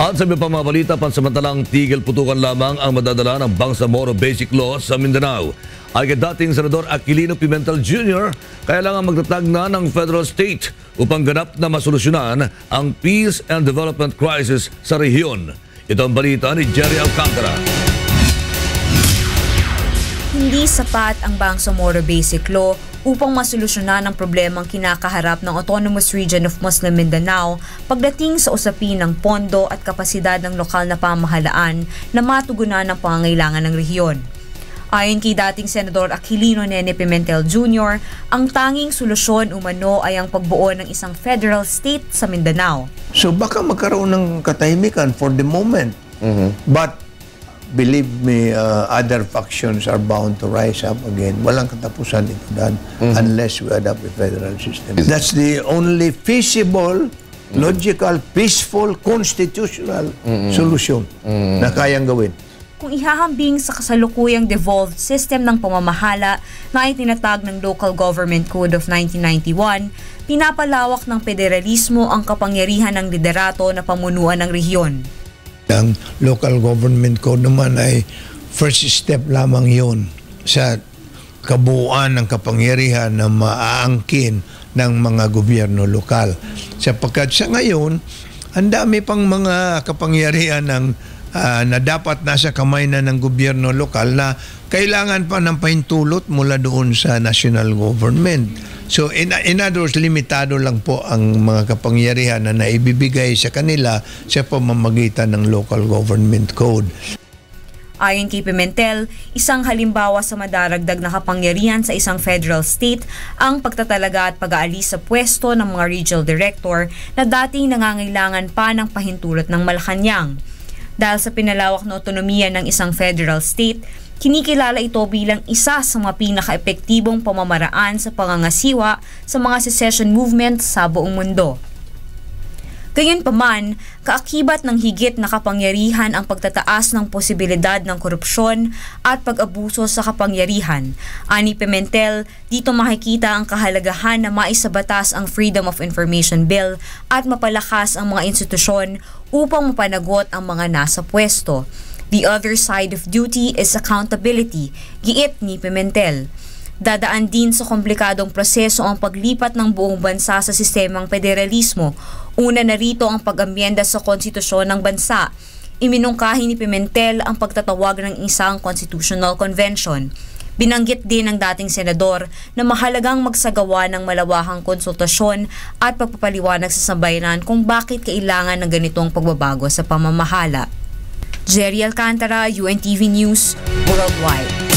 At sa mga balita, pansamantalang tigil putukan lamang ang madadala ng Bangsamoro Basic Law sa Mindanao. Ay dating Senador Aquilino Pimentel Jr., kailangan magtatag na ng federal state upang ganap na masolusyonan ang peace and development crisis sa rehiyon. Ito ang balita ni Jerry Alcantara. Hindi sapat ang Bangsamoro Basic Law upang masolusyonan ang problemang kinakaharap ng Autonomous Region of Muslim Mindanao pagdating sa usapin ng pondo at kapasidad ng lokal na pamahalaan na matugunan ang pangangailangan ng rehiyon. Ayon kay dating Senador Aquilino Nene Pimentel Jr., ang tanging solusyon umano ay ang pagbuo ng isang federal state sa Mindanao. So baka magkaroon ng katahimikan for the moment. But believe me, uh, other factions are bound to rise up again. Walang katapusan ito dan unless we adopt a federal system. That's the only feasible, logical, peaceful, constitutional solution na kayang gawin. Kung ihahambing sa kasalukuyang devolved system ng pamamahala na itinatag ng Local Government Code of 1991, pinapalawak ng federalismo ang kapangyarihan ng liderato na pamunuan ng rehiyon. Ang local government code naman ay first step lamang yun sa kabuuan ng kapangyarihan na maaangkin ng mga gobyerno lokal. Sapagkat sa ngayon, ang dami pang mga kapangyarihan ng ah, na dapat nasa kamay na ng gobyerno lokal na kailangan pa ng pahintulot mula doon sa national government. So in, in other words, limitado lang po ang mga kapangyarihan na naibibigay sa kanila sa pamamagitan ng local government code. Ayon kay Pimentel, isang halimbawa sa madaragdag na kapangyarihan sa isang federal state ang pagtatalaga at pag-aalis sa pwesto ng mga regional director na dating nangangailangan pa ng pahintulot ng Malacanang. Dahil sa pinalawak na otonomiya ng isang federal state, kinikilala ito bilang isa sa mga pinaka-epektibong pamamaraan sa pangangasiwa sa mga secession movement sa buong mundo. Gayunpaman, kaakibat ng higit na kapangyarihan ang pagtataas ng posibilidad ng korupsyon at pag-abuso sa kapangyarihan. Ani Pimentel, dito makikita ang kahalagahan na maisabatas ang Freedom of Information Bill at mapalakas ang mga institusyon upang mapanagot ang mga nasa pwesto. The other side of duty is accountability, giit ni Pimentel. Dadaan din sa komplikadong proseso ang paglipat ng buong bansa sa sistemang federalismo. Una na rito ang pag-amyenda sa konstitusyon ng bansa. Iminungkahi ni Pimentel ang pagtatawag ng isang constitutional convention. Binanggit din ng dating senador na mahalagang magsagawa ng malawakang konsultasyon at pagpapaliwanag sa sambayanan kung bakit kailangan ng ganitong pagbabago sa pamamahala. Jerry Alcantara, UNTV News, Worldwide.